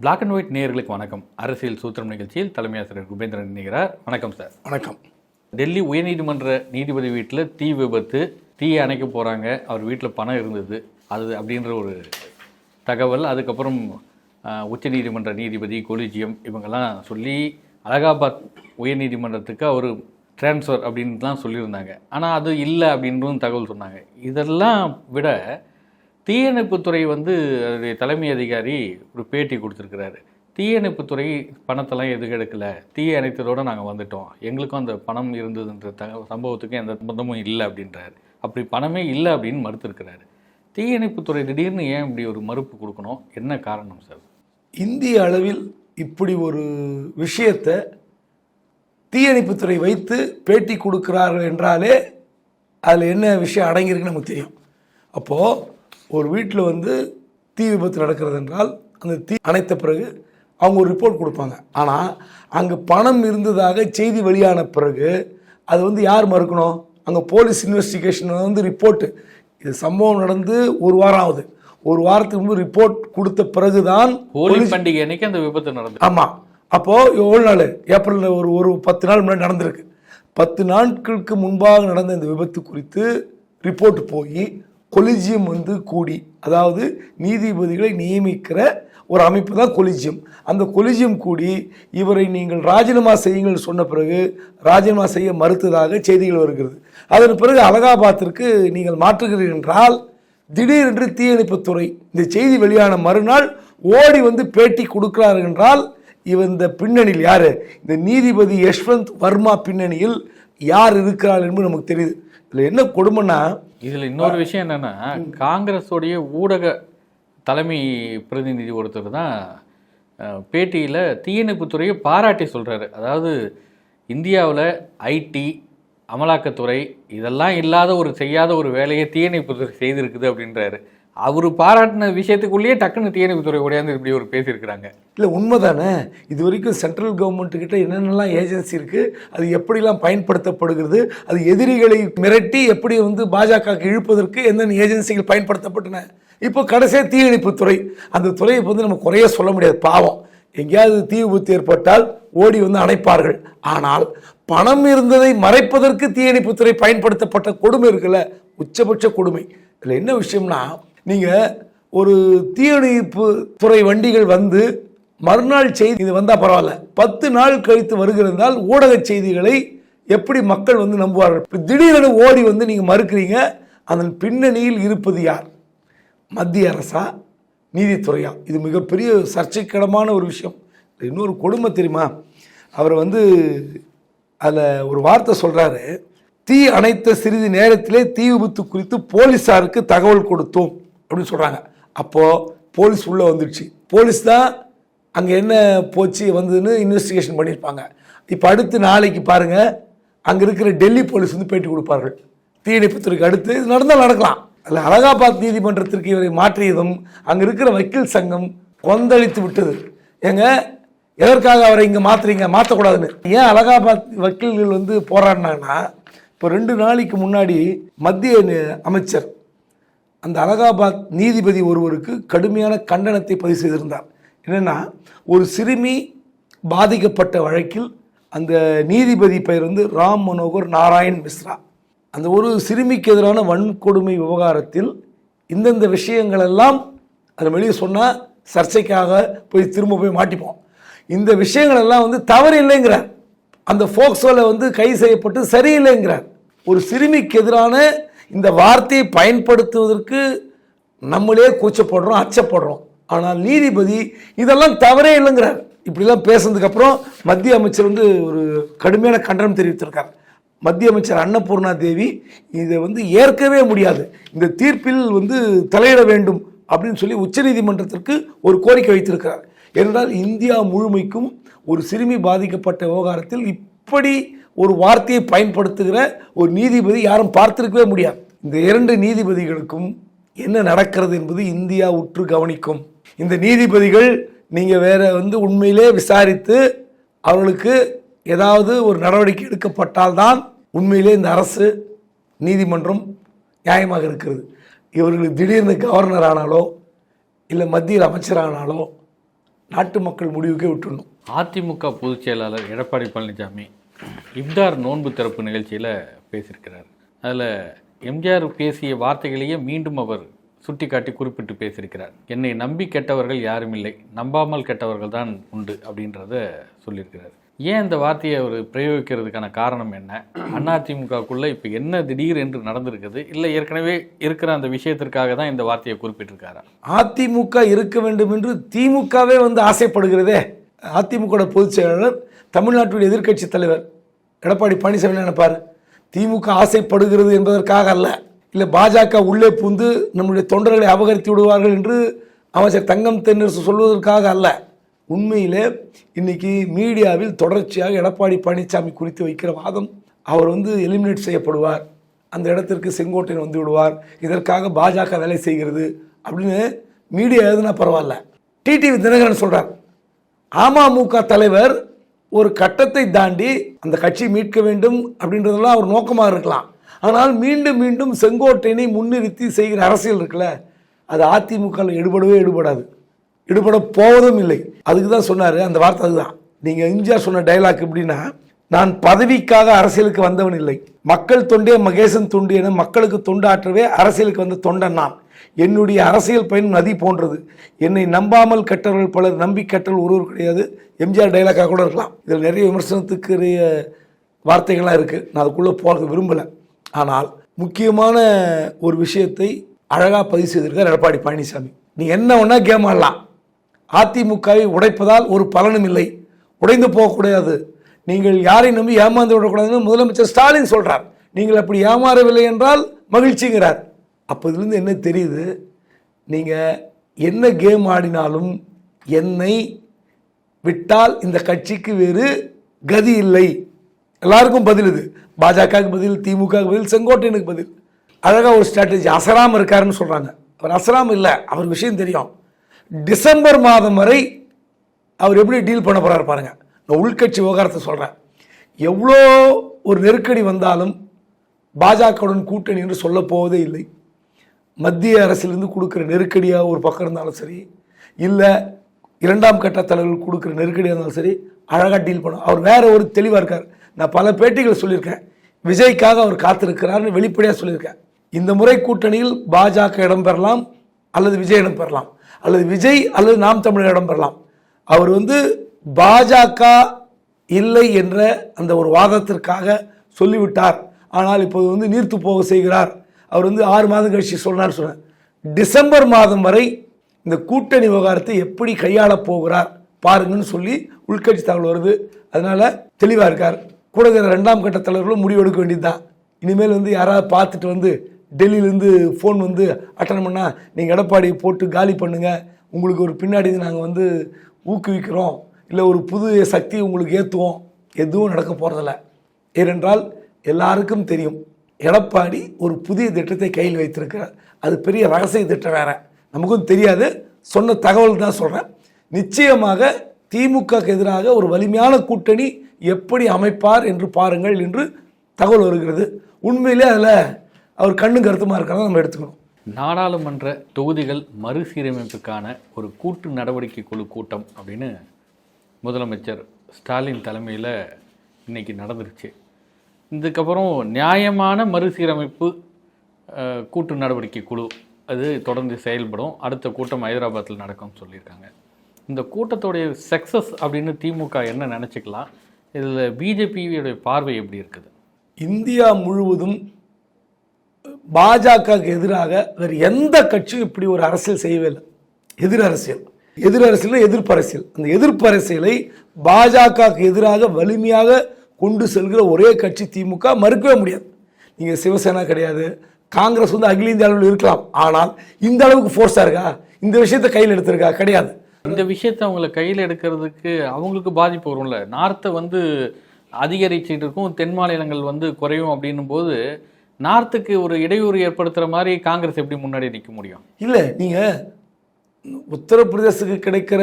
Black and white நேயர்களுக்கு வணக்கம். அரசியல் சூத்திரம் நிகழ்ச்சியில் தலைமை ஆசிரியர் குபேந்திரன் இணைகிறார். வணக்கம் சார் வணக்கம். டெல்லி உயர்நீதிமன்ற நீதிபதி வீட்டில் தீ விபத்து தீயை அணைக்க போகிறாங்க அவர் வீட்டில் பணம் இருந்தது. அது அப்படின்ற ஒரு தகவல். அதுக்கப்புறம் ஆஹ், உச்சநீதிமன்ற நீதிபதி கொலிஜியம் இவங்கெல்லாம் சொல்லி அலகாபாத் உயர்நீதிமன்றத்துக்கு அவர் ட்ரான்ஸ்ஃபர் அப்படின்ட்டுலாம் சொல்லியிருந்தாங்க. ஆனால் அது இல்லை அப்படின்றும் தகவல் சொன்னாங்க. இதெல்லாம் விட தீயணைப்புத்துறை வந்து அதனுடைய தலைமை அதிகாரி ஒரு பேட்டி கொடுத்துருக்கிறாரு. தீயணைப்புத்துறை பணத்தெல்லாம் எது எடுக்கலை? தீய அணைத்ததோடு நாங்கள் வந்துட்டோம். எங்களுக்கும் அந்த பணம் இருந்ததுன்ற த சம்பவத்துக்கும் எந்த சம்பந்தமும் இல்லை அப்படின்றாரு. அப்படி பணமே இல்லை அப்படின்னு மறுத்திருக்கிறாரு. தீயணைப்புத்துறை திடீர்னு ஏன் இப்படி ஒரு மறுப்பு கொடுக்கணும்? என்ன காரணம் சார்? இந்திய அளவில் இப்படி ஒரு விஷயத்தை தீயணைப்புத்துறை வைத்து பேட்டி கொடுக்கிறார்கள் என்றாலே அதில் என்ன விஷயம் அடங்கியிருக்குன்னு நமக்கு தெரியும். அப்போது ஒரு வீட்டில் வந்து தீ விபத்து நடக்கிறது என்றால் அந்த தீ அணைத்த பிறகு அவங்க ஒரு ரிப்போர்ட் கொடுப்பாங்க. ஆனால் அங்கே பணம் இருந்ததாக செய்தி வெளியான பிறகு அது வந்து யார் மறுக்கணும்? அங்கே போலீஸ் இன்வெஸ்டிகேஷன் வந்து ரிப்போர்ட்டு இது சம்பவம் நடந்து ஒரு வாரம் ஆகுது. ஒரு வாரத்துக்கு முன்பு ரிப்போர்ட் கொடுத்த பிறகுதான் ஹோலி பண்டிகை அன்னைக்கு அந்த விபத்து நடந்தது. ஆமாம் அப்போது எவ்வளோ நாள்? ஏப்ரலில் ஒரு ஒரு பத்து நாள் முன்னாடி நடந்திருக்கு. பத்து நாட்களுக்கு முன்பாக நடந்த இந்த விபத்து குறித்து ரிப்போர்ட் போய் கொலிஜியம் வந்து கூடி அதாவது நீதிபதிகளை நியமிக்கிற ஒரு அமைப்பு தான் கொலிஜியம். அந்த கொலிஜியம் கூடி இவரை நீங்கள் ராஜினாமா செய்யுங்கள் சொன்ன பிறகு ராஜினாமா செய்ய மறுத்ததாக செய்திகள் வருகிறது. அதன் பிறகு அலகாபாத்திற்கு நீங்கள் மாற்றுகிறீர்கள் என்றால் திடீரென்று தீயணைப்புத்துறை இந்த செய்தி வெளியான மறுநாள் ஓடி வந்து பேட்டி கொடுக்கிறார் என்றால் இவன் இந்த பின்னணியில் யார்? இந்த நீதிபதி யஷ்வந்த் வர்மா பின்னணியில் யார் இருக்கிறார் என்பது நமக்கு தெரியுது. இதில் என்ன கொடுமைன்னா இதில் இன்னொரு விஷயம் என்னன்னா காங்கிரஸோடைய ஊடக தலைமை பிரதிநிதி ஒருத்தர் தான் பேட்டியில் தீயணைப்புத்துறையை பாராட்டி சொல்கிறாரு அதாவது இந்தியாவில் ஐடி அமலாக்கத்துறை இதெல்லாம் இல்லாத ஒரு செய்யாத ஒரு வேலையை தீயணைப்புத்துறை செய்திருக்குது அப்படின்றாரு. அவர் பாராட்டின விஷயத்துக்குள்ளேயே டக்குன்னு தீயணைப்புத்துறை உடையாந்து இப்படி ஒரு பேசியிருக்கிறாங்க. இல்லை உண்மைதானே? இது வரைக்கும் சென்ட்ரல் கவர்மெண்ட்டு கிட்ட என்னென்னலாம் ஏஜென்சி இருக்குது அது எப்படிலாம் பயன்படுத்தப்படுகிறது அது எதிரிகளை மிரட்டி எப்படி வந்து பாஜகவுக்கு இழுப்பதற்கு என்னென்ன ஏஜென்சிகள் பயன்படுத்தப்பட்டன? இப்போ கடைசியாக தீயணைப்புத்துறை அந்த துறையை வந்து நம்ம குறைய சொல்ல முடியாது பாவம். எங்கேயாவது தீ விபத்து ஏற்பட்டால் ஓடி வந்து அணைப்பார்கள். ஆனால் பணம் இருந்ததை மறைப்பதற்கு தீயணைப்புத்துறை பயன்படுத்தப்பட்ட கொடுமை இருக்குல்ல உச்சபட்ச கொடுமை. இதில் என்ன விஷயம்னா நீங்கள் ஒரு தீயணைப்பு துறை வண்டிகள் வந்து மறுநாள் செய்தி இது வந்தால் பரவாயில்ல. பத்து நாள் கழித்து வருகிறதால் ஊடக செய்திகளை எப்படி மக்கள் வந்து நம்புவார்கள்? இப்போ திடீரென ஓடி வந்து நீங்கள் மறுக்கிறீங்க அதன் பின்னணியில் இருப்பது யார்? மத்திய அரசா? நீதித்துறையா? இது மிகப்பெரிய சர்ச்சைக்கிடமான ஒரு விஷயம். இன்னொரு கொடுமை தெரியுமா? அவர் வந்து அதில் ஒரு வார்த்தை சொல்கிறாரு தீ அணைத்த சிறிது நேரத்திலே தீ விபத்து குறித்து போலீஸாருக்கு தகவல் கொடுத்தோம். அப்படின்னு சொல்கிறாங்க அப்போது போலீஸ் உள்ளே வந்துடுச்சு. போலீஸ் தான் அங்கே என்ன போச்சு வந்ததுன்னு இன்வெஸ்டிகேஷன் பண்ணியிருப்பாங்க. இப்போ அடுத்து நாளைக்கு பாருங்கள் அங்கே இருக்கிற டெல்லி போலீஸ் வந்து பேட்டி கொடுப்பார்கள். தீயணைப்புத்துறைக்கு அடுத்து இது நடந்தால் நடக்கலாம். அதில் அலகாபாத் நீதிமன்றத்திற்கு இவரை மாற்றியதும் அங்கே இருக்கிற வக்கீல் சங்கம் கொந்தளித்து விட்டது. ஏங்க எதற்காக அவரை இங்கே மாற்றுறீங்க மாற்றக்கூடாதுன்னு ஏன் அலகாபாத் வக்கீல்கள் வந்து போராடினாங்கன்னா இப்போ ரெண்டு நாளைக்கு முன்னாடி மத்திய அமைச்சர் அந்த அலகாபாத் நீதிபதி ஒருவருக்கு கடுமையான கண்டனத்தை பதிவு செய்திருந்தார். என்னென்னா ஒரு சிறுமி பாதிக்கப்பட்ட வழக்கில் அந்த நீதிபதி பெயர் வந்து ராம் மனோகர் நாராயண் மிஸ்ரா. அந்த ஒரு சிறுமிக்கு எதிரான வன்கொடுமை விவகாரத்தில் இந்தந்த விஷயங்களெல்லாம் அதை வெளியே சொன்னால் சர்ச்சைக்காக போய் திரும்ப போய் மாட்டிப்போம். இந்த விஷயங்களெல்லாம் வந்து தவறு இல்லைங்கிறார். அந்த ஃபோக்ஸோவில் வந்து கை செய்யப்பட்டு சரியில்லைங்கிறார். ஒரு சிறுமிக்கு எதிரான இந்த வார்த்தையை பயன்படுத்துவதற்கு நம்மளே கூச்சப்படுறோம் அச்சப்படுறோம். ஆனால் நீதிபதி இதெல்லாம் தவறே இல்லைங்கிறார். இப்படிலாம் பேசுனதுக்கப்புறம் மத்திய அமைச்சர் வந்து ஒரு கடுமையான கண்டனம் தெரிவித்திருக்கார். மத்திய அமைச்சர் அன்னபூர்ணா தேவி இதை வந்து ஏற்கவே முடியாது. இந்த தீர்ப்பில் வந்து தலையிட வேண்டும் அப்படின்னு சொல்லி உச்சநீதிமன்றத்திற்கு ஒரு கோரிக்கை வைத்திருக்கிறார். என்றால் இந்தியா முழுமைக்கும் ஒரு சிறுமி பாதிக்கப்பட்ட விவகாரத்தில் இப்படி ஒரு வார்த்தையை பயன்படுத்துகிற ஒரு நீதிபதி யாரும் பார்த்திருக்கவே முடியாது. இந்த இரண்டு நீதிபதிகளுக்கும் என்ன நடக்கிறது என்பது இந்தியா உற்று கவனிக்கும். இந்த நீதிபதிகள் நீங்கள் வேற வந்து உண்மையிலே விசாரித்து அவர்களுக்கு ஏதாவது ஒரு நடவடிக்கை எடுக்கப்பட்டால்தான் உண்மையிலே இந்த அரசு நீதிமன்றம் நியாயமாக இருக்கிறது. இவர்கள் திடீர்னு கவர்னர் ஆனாலோ இல்லை மத்தியில் அமைச்சரானாலோ நாட்டு மக்கள் முடிவுக்கே விட்டுடணும். அதிமுக பொதுச் செயலாளர் எடப்பாடி பழனிசாமி இப்தார் நோன்பு திறப்பு நிகழ்ச்சியில் பேசியிருக்கிறார். அதில் எம்ஜிஆர் பேசிய வார்த்தைகளையே மீண்டும் அவர் சுட்டிக்காட்டி குறிப்பிட்டு பேசியிருக்கிறார். என்னை நம்பி கெட்டவர்கள் யாரும் இல்லை. நம்பாமல் கெட்டவர்கள் தான் உண்டு அப்படின்றத சொல்லியிருக்கிறார். ஏன் இந்த வார்த்தையை அவர் பிரயோகிக்கிறதுக்கான காரணம் என்ன? அதிமுகக்குள்ளே இப்போ என்ன திடீர் என்று நடந்திருக்குது? இல்லை ஏற்கனவே இருக்கிற அந்த விஷயத்திற்காக தான் இந்த வார்த்தையை குறிப்பிட்டிருக்காரா? அதிமுக இருக்க வேண்டும் என்று திமுகவே வந்து ஆசைப்படுகிறதே. அதிமுக பொதுச் செயலாளர் தமிழ்நாட்டுடைய எதிர்க்கட்சி தலைவர் எடப்பாடி பழனிசாமி நினைப்பார் திமுக ஆசைப்படுகிறது என்பதற்காக அல்ல. இல்லை பாஜக உள்ளே புந்து நம்முடைய தொண்டர்களை அபகரித்து விடுவார்கள் என்று அமைச்சர் தங்கம் தென்னரசு சொல்வதற்காக அல்ல. உண்மையிலே இன்னைக்கு மீடியாவில் தொடர்ச்சியாக எடப்பாடி பழனிசாமி குறித்து வைக்கிற வாதம் அவர் வந்து எலிமினேட் செய்யப்படுவார். அந்த இடத்திற்கு செங்கோட்டையன் வந்து விடுவார். இதற்காக பாஜக வேலை செய்கிறது அப்படின்னு மீடியா எழுதுனா பரவாயில்ல. டிடிவி தினகரன் சொல்கிறார் அமமுக தலைவர் ஒரு கட்டத்தை தாண்டி அந்த கட்சி மீட்க வேண்டும் அப்படின்றதெல்லாம் அவர் நோக்கமாக இருக்கலாம். ஆனால் மீண்டும் மீண்டும் செங்கோட்டையனை முன்னிறுத்தி செய்கிற அரசியல் இருக்குல்ல அது அதிமுகவில் எடுபடவே எடுபடாது. எடுபட போவதும் இல்லை. அதுக்கு தான் சொன்னார் அந்த வார்த்தை அதுதான். நீங்கள் எம்ஜிஆர் சொன்ன டைலாக் எப்படின்னா நான் பதவிக்காக அரசியலுக்கு வந்தவன் இல்லை. மக்கள் தொண்டே மகேசன் தொண்டு என மக்களுக்கு தொண்டாற்றவே அரசியலுக்கு வந்த தொண்டன் நான். என்னுடைய அரசியல் பயணம் நதி போன்றது. என்னை நம்பாமல் கெட்டவர்கள் பலர் நம்பி கெட்டவர்கள் ஒருவர் கிடையாது. எம்ஜிஆர் டைலாக்காக கூட இருக்கலாம். இதில் நிறைய விமர்சனத்துக்குரிய வார்த்தைகள்லாம் இருக்குது நான் அதுக்குள்ளே போகிறது விரும்பலை. ஆனால் முக்கியமான ஒரு விஷயத்தை அழகாக பதிவு செய்திருக்கார் எடப்பாடி பழனிசாமி. நீ என்ன ஒன்றா கேம் ஆடலாம்? அதிமுகவை உடைப்பதால் ஒரு பலனும் இல்லை. உடைந்து போகக்கூடாது நீங்கள் யாரை நம்பி ஏமாந்து விடக்கூடாதுன்னு முதலமைச்சர் ஸ்டாலின் சொல்கிறார் நீங்கள் அப்படி ஏமாறவில்லை என்றால் மகிழ்ச்சிங்கிறார். அப்போ இதுலேருந்து என்ன தெரியுது? நீங்கள் என்ன கேம் ஆடினாலும் என்னை விட்டால் இந்த கட்சிக்கு வேறு கதி இல்லை. எல்லாருக்கும் பதில் இது. பாஜகவுக்கு பதில் திமுகவுக்கு பதில் செங்கோட்டையனுக்கு பதில். அழகாக ஒரு ஸ்ட்ராட்டஜி அசராம இருக்காருன்னு சொல்கிறாங்க அவர் அசராம இல்லை அவர் விஷயம் தெரியும். டிசம்பர் மாதம் வரை அவர் எப்படி டீல் பண்ண போகிறார் பாருங்கள் நான் உள்கட்சி விவகாரத்தை சொல்கிறேன் எவ்வளோ ஒரு நெருக்கடி வந்தாலும் பாஜகவுடன் கூட்டணி என்று சொல்லப்போவதே இல்லை. மத்திய அரசிலிருந்து கொடுக்குற நெருக்கடியாக ஒரு பக்கம் இருந்தாலும் சரி இல்லை இரண்டாம் கட்ட தலைவர்கள் கொடுக்குற நெருக்கடியாக இருந்தாலும் சரி அழகாக டீல் பண்ணும் அவர் வேற ஒரு தெளிவாக இருக்கார். நான் பல பேட்டிகள் சொல்லியிருக்கேன். விஜய்க்காக அவர் காத்திருக்கிறார்னு வெளிப்படையாக சொல்லியிருக்கேன். இந்த முறை கூட்டணியில் பாஜக இடம் பெறலாம் அல்லது விஜய் இடம் பெறலாம். அல்லது விஜய் அல்லது நாம் தமிழர் இடம் பெறலாம். அவர் வந்து பாஜக இல்லை என்ற அந்த ஒரு வாதத்திற்காக சொல்லிவிட்டார். ஆனால் இப்போது வந்து நீர்த்து போக செய்கிறார். அவர் வந்து ஆறு மாதம் கழிச்சு சொன்னார் சொன்னார் டிசம்பர் மாதம் வரை இந்த கூட்டணி விவகாரத்தை எப்படி கையாளப் போகிறார் பாருங்கன்னு சொல்லி உள்கட்சி தகவல் வருது. அதனால தெளிவாக இருக்கார். கூட இருக்கிற ரெண்டாம் கட்ட தலைவர்களும் வேண்டியது வேண்டியதுதான். இனிமேல் வந்து யாராவது பார்த்துட்டு வந்து டெல்லியிலேருந்து ஃபோன் வந்து அட்டன் பண்ணால் நீங்கள் எடப்பாடி போட்டு காலி பண்ணுங்கள் உங்களுக்கு ஒரு பின்னாடி நாங்கள் வந்து ஊக்குவிக்கிறோம். இல்லை ஒரு புது சக்தி உங்களுக்கு ஏற்றுவோம் எதுவும் நடக்க போகிறதில்ல ஏனென்றால் எல்லாருக்கும் தெரியும். எடப்பாடி ஒரு புதிய திட்டத்தை கையில் வைத்திருக்கிறார். அது பெரிய ரகசிய திட்டம் வேற. நமக்கும் தெரியாது. சொன்ன தகவல் தான் சொல்கிறேன் நிச்சயமாக திமுகக்கு எதிராக ஒரு வலிமையான கூட்டணி எப்படி அமைப்பார் என்று பாருங்கள் என்று தகவல் வருகிறது. உண்மையிலே அதில் அவர் கண்ணும் கருத்துமாக இருக்கிறத நம்ம எடுத்துக்கணும். நாடாளுமன்ற தொகுதிகள் மறுசீரமைப்புக்கான ஒரு கூட்டு நடவடிக்கை குழு கூட்டம் அப்படின்னு முதலமைச்சர் ஸ்டாலின் தலைமையில் இன்னைக்கு நடந்துருச்சு. இதுக்கப்புறம் நியாயமான மறுசீரமைப்பு கூட்டு நடவடிக்கை குழு. அது தொடர்ந்து செயல்படும். அடுத்த கூட்டம் ஹைதராபாத்தில் நடக்கும்னு சொல்லியிருக்காங்க. இந்த கூட்டத்தோடைய சக்ஸஸ் அப்படின்னு திமுக என்ன நினச்சிக்கலாம்? இதில் பிஜேபியுடைய பார்வை எப்படி இருக்குது? இந்தியா முழுவதும் பாஜகவுக்கு எதிராக வேறு எந்த கட்சியும் இப்படி ஒரு அரசியல் செய்யவே இல்லை. எதிர் அரசியல். எதிர் அரசியல் எதிர்ப்பு அரசியல். அந்த எதிர்ப்பு அரசியலை பாஜகவுக்கு எதிராக வலிமையாக கொண்டு செல்கிற ஒரே கட்சி திமுக மறுக்கவே முடியாது. நீங்கள் சிவசேனா கிடையாது காங்கிரஸ் வந்து அகில இந்திய அளவில் இருக்கலாம். ஆனால் இந்த அளவுக்கு ஃபோர்ஸாக இருக்கா? இந்த விஷயத்தை கையில் எடுத்திருக்கா? கிடையாது. இந்த விஷயத்தை அவங்கள கையில் எடுக்கிறதுக்கு அவங்களுக்கு பாதிப்பு வரும்ல? நார்த்தை வந்து அதிகரிச்சுட்டு இருக்கும் தென் மாநிலங்கள் வந்து குறையும் அப்படின்னும் போது நார்த்துக்கு ஒரு இடையூறு ஏற்படுத்துகிற மாதிரி காங்கிரஸ் எப்படி முன்னாடி நிற்க முடியும்? இல்லை நீங்கள் உத்தரப்பிரதேசத்துக்கு கிடைக்கிற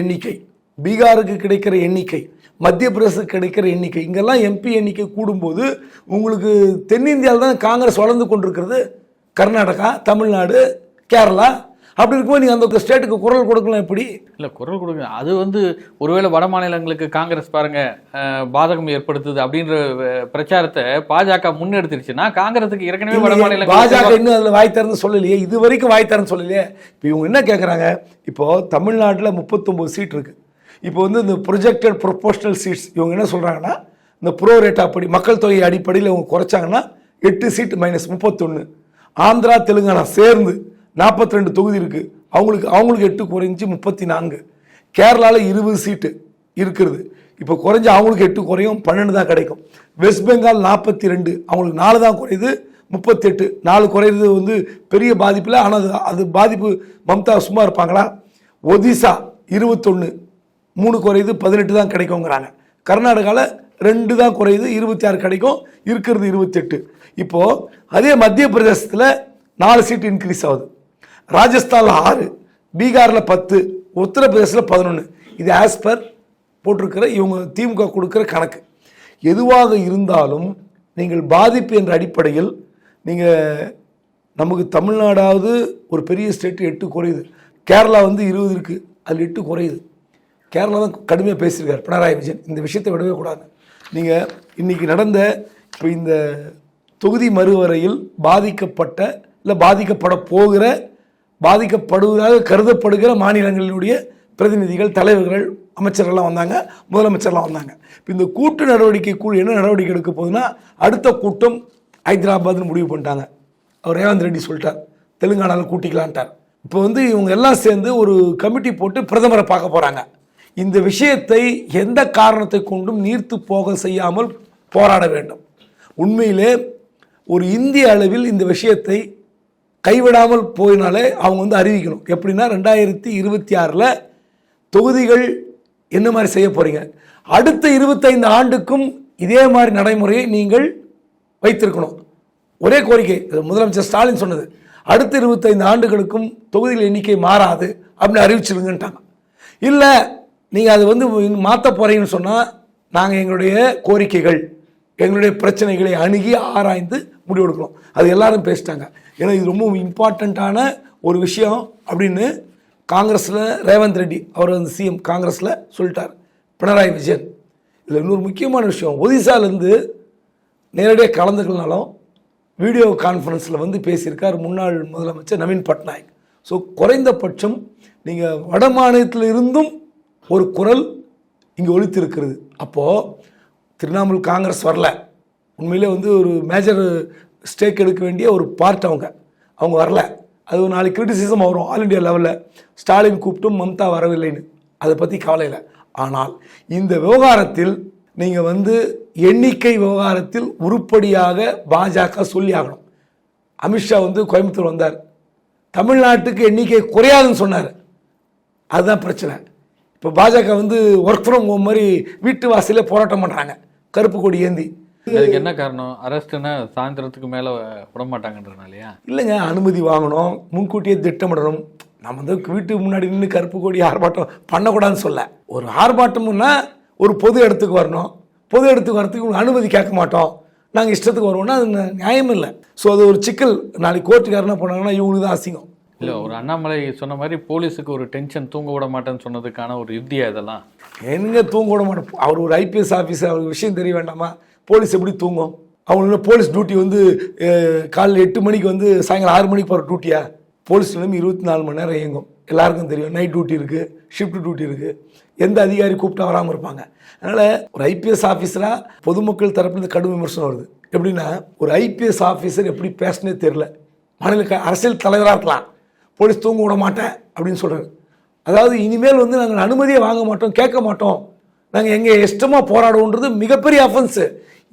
எண்ணிக்கை பீகாருக்கு கிடைக்கிற எண்ணிக்கை மத்திய பிரதேசத்துக்கு கிடைக்கிற எண்ணிக்கை இங்கெல்லாம் எம்பி எண்ணிக்கை கூடும்போது உங்களுக்கு தென்னிந்தியாவில் தான் காங்கிரஸ் வளர்ந்து கொண்டிருக்கிறது? கர்நாடகா தமிழ்நாடு கேரளா அப்படி இருக்கும்போது நீங்கள் அந்த ஸ்டேட்டுக்கு குரல் கொடுக்கலாம் எப்படி? இல்லை குரல் கொடுங்க. அது வந்து ஒருவேளை வட மாநிலங்களுக்கு காங்கிரஸ் பாருங்க அஹ், பாதகம் ஏற்படுத்துது அப்படின்ற பிரச்சாரத்தை பாஜக முன்னெடுத்துருச்சுன்னா காங்கிரஸுக்கு ஏற்கனவே வட மாநிலங்கள் பாஜக இன்னும் அதில் வாய் திறந்து சொல்லலையே இது வரைக்கும் வாய் திறந்து சொல்லலையே. இப்போ இவங்க என்ன கேட்குறாங்க இப்போ தமிழ்நாட்டில் முப்பத்தொம்போது சீட் இருக்கு. இப்போ வந்து இந்த ப்ரொஜெக்டட் ப்ரொபோஷனல் சீட்ஸ் இவங்க என்ன சொல்கிறாங்கன்னா இந்த ப்ரோ ரேட் அப்படி மக்கள் தொகை அடிப்படையில் இவங்க குறைச்சாங்கன்னா எட்டு சீட் மைனஸ் முப்பத்தொன்று ஆந்திரா தெலுங்கானா சேர்ந்து நாற்பத்தி ரெண்டு தொகுதி இருக்குது அவங்களுக்கு அவங்களுக்கு எட்டு குறைஞ்சி முப்பத்தி நான்கு கேரளாவில் இருபது சீட்டு இருக்கிறது. இப்போ குறைஞ்சி அவங்களுக்கு எட்டு குறையும் பன்னெண்டு தான் கிடைக்கும். வெஸ்ட் பெங்கால் நாற்பத்தி ரெண்டு அவங்களுக்கு நாலு தான் குறையுது முப்பத்தெட்டு. நாலு குறையிறது வந்து பெரிய பாதிப்பில் ஆனால் அது அது பாதிப்பு மம்தா சும்மா இருப்பாங்களா? ஒடிசா இருபத்தொன்று மூணு குறையுது பதினெட்டு தான் கிடைக்குங்கிறாங்க கர்நாடகாவில் ரெண்டு தான் குறையுது இருபத்தி ஆறு கிடைக்கும் இருக்கிறது இருபத்தெட்டு. இப்போது அதே மத்திய பிரதேசத்தில் நாலு சீட் இன்க்ரீஸ் ஆகுது. ராஜஸ்தானில் ஆறு பீகாரில் பத்து உத்தரப்பிரதேசில் பதினொன்று இது ஆஸ் பர் போட்டிருக்கிற இவங்க திமுக கொடுக்குற கணக்கு. எதுவாக இருந்தாலும் நீங்கள் பாதிப்பு என்ற அடிப்படையில் நீங்கள் நமக்கு தமிழ்நாடாவது ஒரு பெரிய ஸ்டேட் எட்டு குறையுது. கேரளா வந்து இருபது இருக்குது அதில் எட்டு குறையுது. கேரளா தான் கடுமையாக பேசியிருக்கார். பினராயி விஜயன். இந்த விஷயத்தை விடவே கூடாது. நீங்கள் இன்றைக்கி நடந்த இப்போ இந்த தொகுதி மறுவரையில் பாதிக்கப்பட்ட இல்லை பாதிக்கப்பட போகிற பாதிக்கப்படுவதாக கருதப்படுகிற மாநிலங்களினுடைய பிரதிநிதிகள் தலைவர்கள் அமைச்சர்கள்லாம் வந்தாங்க. முதலமைச்சர்லாம் வந்தாங்க. இப்போ இந்த கூட்டு நடவடிக்கை குழு என்ன நடவடிக்கை எடுக்க போகுதுன்னா அடுத்த கூட்டம் ஹைதராபாத்னு முடிவு பண்ணிட்டாங்க. அவர் ரேவந்த் ரெட்டி சொல்லிட்டார். தெலுங்கானாவில் கூட்டிக்கலான்ட்டார். இப்போ வந்து இவங்க எல்லாம் சேர்ந்து ஒரு கமிட்டி போட்டு பிரதமரை பார்க்க போகிறாங்க இந்த விஷயத்தை எந்த காரணத்தை கொண்டும் நீர்த்து போக செய்யாமல் போராட வேண்டும். உண்மையிலே ஒரு இந்திய அளவில் இந்த விஷயத்தை கைவிடாமல் போயினாலே அவங்க வந்து அறிவிக்கணும். எப்படின்னா ரெண்டாயிரத்தி இருபத்தி ஆறில் தொகுதிகள் என்ன மாதிரி செய்ய போகிறீங்க அடுத்த இருபத்தைந்து ஆண்டுக்கும் இதே மாதிரி நடைமுறையை நீங்கள் வைத்திருக்கணும். ஒரே கோரிக்கை முதலமைச்சர் ஸ்டாலின் சொன்னது. அடுத்த இருபத்தைந்து ஆண்டுகளுக்கும் தொகுதிகள் எண்ணிக்கை மாறாது அப்படின்னு அறிவிச்சிருங்கன்ட்டாங்க. இல்லை நீங்கள் அது வந்து மாற்ற போகிறீங்கன்னு சொன்னால் நாங்கள் எங்களுடைய கோரிக்கைகள் எங்களுடைய பிரச்சனைகளை அணுகி ஆராய்ந்து முடிவெடுக்கிறோம் அது எல்லாரும் பேசிட்டாங்க. ஏன்னா இது ரொம்ப இம்பார்ட்டண்ட்டான ஒரு விஷயம் அப்படின்னு காங்கிரஸில் ரேவந்த் ரெட்டி அவர் வந்து சிஎம் காங்கிரஸில் சொல்லிட்டார். பினராயி விஜயன். இதில் இன்னொரு முக்கியமான விஷயம் ஒடிசாலேருந்து நேரடியாக கலந்துக்கலனாலும் வீடியோ கான்ஃபரன்ஸில் வந்து பேசியிருக்கார் முன்னாள் முதலமைச்சர் நவீன் பட்நாயக். ஸோ குறைந்தபட்சம் நீங்கள் வட மாநிலத்தில் இருந்தும் ஒரு குரல் இங்கே ஒலித்திருக்கிறது. அப்போது திரிணாமுல் காங்கிரஸ் வரல. உண்மையிலே வந்து ஒரு மேஜர் ஸ்டேக் எடுக்க வேண்டிய ஒரு பார்ட் அவங்க. அவங்க வரல. அது ஒரு நாளைக்கு கிரிட்டிசிசம் வரும். ஆல் இண்டியா லெவலில் ஸ்டாலின் கூப்பிட்டும் மம்தா வரவில்லைன்னு. அதை பற்றி கவலை இல்லை. ஆனால் இந்த விவகாரத்தில் நீங்கள் வந்து எண்ணிக்கை விவகாரத்தில் உருப்படியாக பாஜக சொல்லி ஆகணும். அமித்ஷா வந்து கோயம்புத்தூர் வந்தார். தமிழ்நாட்டுக்கு எண்ணிக்கை குறையாதுன்னு சொன்னார். அதுதான் பிரச்சனை. இப்போ பாஜக வந்து ஒர்க் ஃப்ரம் ஹோம் மாதிரி வீட்டு வாசலில் போராட்டம் பண்ணுறாங்க கருப்பு கொடி ஏந்தி. அதுக்கு என்ன காரணம்? அரெஸ்ட்னா சாயந்தரத்துக்கு மேலே விட மாட்டாங்கன்றனாலயா இல்லைங்க அனுமதி வாங்கணும் முன்கூட்டியே திட்டமிடணும். நம்ம வந்து வீட்டு முன்னாடி நின்று கருப்பு கொடி ஆர்ப்பாட்டம் பண்ணக்கூடாதுன்னு சொல்ல. ஒரு ஆர்ப்பாட்டம்னா ஒரு பொது இடத்துக்கு வரணும். பொது இடத்துக்கு வரத்துக்கு அனுமதி கேட்க மாட்டோம். நாங்கள் இஷ்டத்துக்கு வருவோம்னா அது நியாயம் இல்லை ஸோ அது ஒரு சிக்கல். நாளைக்கு கோர்ட்டுக்காரர் என்ன பண்ணாங்கன்னா இவங்களுக்கு தான் அசிங்கம். இல்லை ஒரு அண்ணாமலை சொன்ன மாதிரி போலீஸுக்கு ஒரு டென்ஷன் தூங்க விட மாட்டேன்னு சொன்னதுக்கான ஒரு யுத்தியா இதெல்லாம்? எங்க தூங்க விட மாட்டோம் அவர் ஒரு ஐபிஎஸ் ஆஃபீஸர் அவருக்கு விஷயம் தெரிய வேண்டாமா? போலீஸ் எப்படி தூங்கும்? அவங்களோட போலீஸ் டியூட்டி வந்து காலைல எட்டு மணிக்கு வந்து சாயங்காலம் ஆறு மணிக்கு போகிற டியூட்டியா? போலீஸ் நிலைமை இருபத்தி நாலு மணி நேரம் இயங்கும். எல்லாருக்கும் தெரியும். நைட் டியூட்டி இருக்குது ஷிஃப்ட் டியூட்டி இருக்குது எந்த அதிகாரி கூப்பிட்டா வராமல் இருப்பாங்க. அதனால் ஒரு ஐபிஎஸ் ஆஃபீஸராக பொதுமக்கள் தரப்புலேருந்து கடும் விமர்சனம் வருது. எப்படின்னா ஒரு ஐபிஎஸ் ஆஃபீஸர் எப்படி பேசினே தெரில மாநில அரசியல் தலைவராக இருக்கலாம். போலீஸ் தூங்க விட மாட்டேன் அப்படின்னு சொல்கிறாரு அதாவது இனிமேல் வந்து நாங்கள் அனுமதியை வாங்க மாட்டோம் கேட்க மாட்டோம். நாங்கள் எங்கள் இஷ்டமாக போராடுவோன்றது மிகப்பெரிய அஃபென்ஸு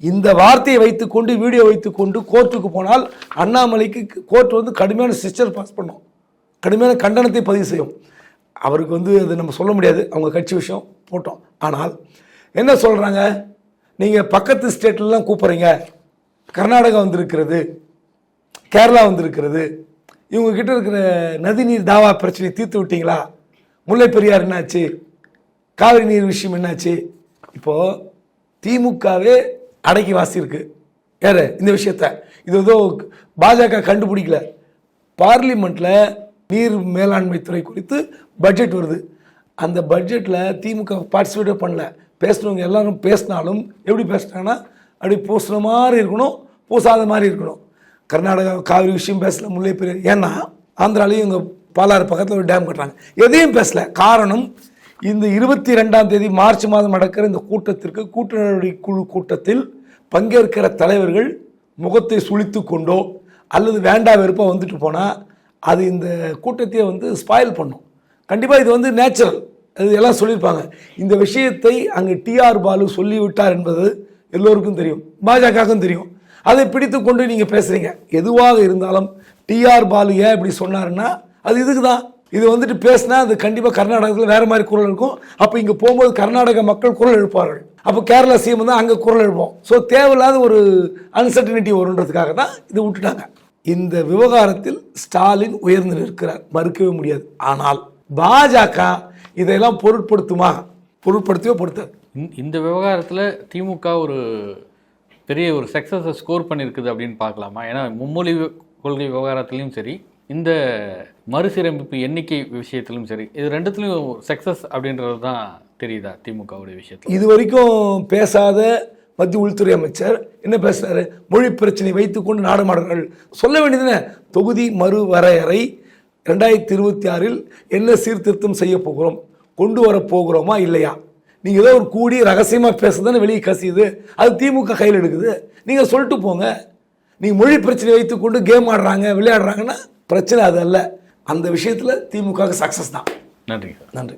இந்த வார்த்தையை வைத்துக்கொண்டு வீடியோ வைத்துக்கொண்டு கோர்ட்டுக்கு போனால் அண்ணாமலைக்கு கோர்ட் வந்து கடுமையான சிஸ்டர் பாஸ் பண்ணும். கடுமையான கண்டனத்தை பதிவு செய்யும். அவருக்கு வந்து அது நம்ம சொல்ல முடியாது. அவங்க கட்சி விஷயம் போட்டோம். ஆனால் என்ன சொல்கிறாங்க நீங்கள் பக்கத்து ஸ்டேட்லலாம் கூப்பிட்றீங்க. கர்நாடகா வந்திருக்கிறது. கேரளா வந்திருக்கிறது. இவங்க கிட்ட இருக்கிற நதிநீர் தாவா பிரச்சனையை தீர்த்து விட்டீங்களா? முல்லை பெரியார் என்னாச்சு? காவிரி நீர் விஷயம் என்னாச்சு? இப்போது திமுகவே அடக்கி வாசியிருக்கு. யார்? இந்த விஷயத்த. இது ஏதோ பாஜக கண்டுபிடிக்கல. பார்லிமெண்ட்டில் நீர் மேலாண்மை துறை குறித்து பட்ஜெட் வருது. அந்த பட்ஜெட்டில் திமுக பார்ட்டிசிபேட்டே பண்ணல. பேசுனவங்க எல்லாரும் பேசினாலும் எப்படி பேசினாங்கன்னா அப்படி பூசுகிற மாதிரி இருக்கணும் பூசாத மாதிரி இருக்கணும். கர்நாடகா காவிரி விஷயம் பேசல முல்லை பெரியார் ஏன்னா ஆந்திராலையும் இங்கே பாலாறு பக்கத்தில் ஒரு டேம் கட்டுறாங்க. எதையும் பேசல. காரணம் இந்த இருபத்தி ரெண்டாம் தேதி மார்ச் மாதம் நடக்கிற இந்த கூட்டத்திற்கு கூட்டு நடவடிக்கை குழு கூட்டத்தில் பங்கேற்கிற தலைவர்கள் முகத்தை சுழித்து கொண்டோ அல்லது வேண்டா வெறுப்பாக வந்துட்டு போனால் அது இந்த கூட்டத்தையே வந்து ஸ்பாயில் பண்ணும். கண்டிப்பாக இது வந்து நேச்சுரல் அது எல்லாம் சொல்லியிருப்பாங்க. இந்த விஷயத்தை அங்கே டிஆர் பாலு சொல்லிவிட்டார் என்பது எல்லோருக்கும் தெரியும். பாஜகவுக்கும் தெரியும். அதை பிடித்து கொண்டு நீங்கள் பேசுகிறீங்க எதுவாக இருந்தாலும் டிஆர் பாலு ஏன் இப்படி சொன்னாருன்னா அது இதுக்கு தான். இது வந்துட்டு பேசினா அது கண்டிப்பாக கர்நாடகத்தில் வேறு மாதிரி குரல் இருக்கும். அப்போ இங்கே போகும்போது கர்நாடக மக்கள் குரல் எழுப்பார்கள். அப்போ கேரளா சிஎம் தான் அங்கே குரல் எழுப்போம். ஸோ தேவையில்லாத ஒரு அன்சர்டினிட்டி வருன்றதுக்காக தான் இதை விட்டுட்டாங்க. இந்த விவகாரத்தில் ஸ்டாலின் உயர்ந்து நிற்கிறார். மறுக்கவே முடியாது. ஆனால் பாஜக இதையெல்லாம் பொருட்படுத்துமா? பொருட்படுத்தவே பொறுத்தாது இந்த விவகாரத்தில் திமுக ஒரு பெரிய ஒரு சக்ஸஸை ஸ்கோர் பண்ணியிருக்குது அப்படின்னு பார்க்கலாமா? ஏன்னா மும்மொழி கொள்கை விவகாரத்துலையும் சரி இந்த மறுசீரமைப்பு எண்ணிக்கை விஷயத்திலும் சரி இது ரெண்டுத்துலையும் சக்ஸஸ் அப்படின்றது தான் தெரியுதா திமுகவுடைய விஷயத்தில்? இது வரைக்கும் பேசாத மத்திய உள்துறை அமைச்சர் என்ன பேசுறாரு? மொழி பிரச்சனை வைத்துக்கொண்டு நாடுமாடுகள் சொல்ல வேண்டியதுன தொகுதி மறுவரையறை ரெண்டாயிரத்தி இருபத்தி ஆறில் என்ன சீர்திருத்தம் செய்ய போகிறோம்? கொண்டு வர போகிறோமா இல்லையா? நீங்கள் ஏதோ ஒரு கூடி ரகசியமாக பேசுதானே வெளியே கசியுது. அது திமுக கையில் எடுக்குது. நீங்கள் சொல்லிட்டு போங்க. நீங்கள் மொழி பிரச்சனை வைத்துக்கொண்டு கேம் ஆடுறாங்க விளையாடுறாங்கன்னா பிரச்சனை அது அல்ல. அந்த விஷயத்தில் திமுக சக்ஸஸ் தான். நன்றி நன்றி.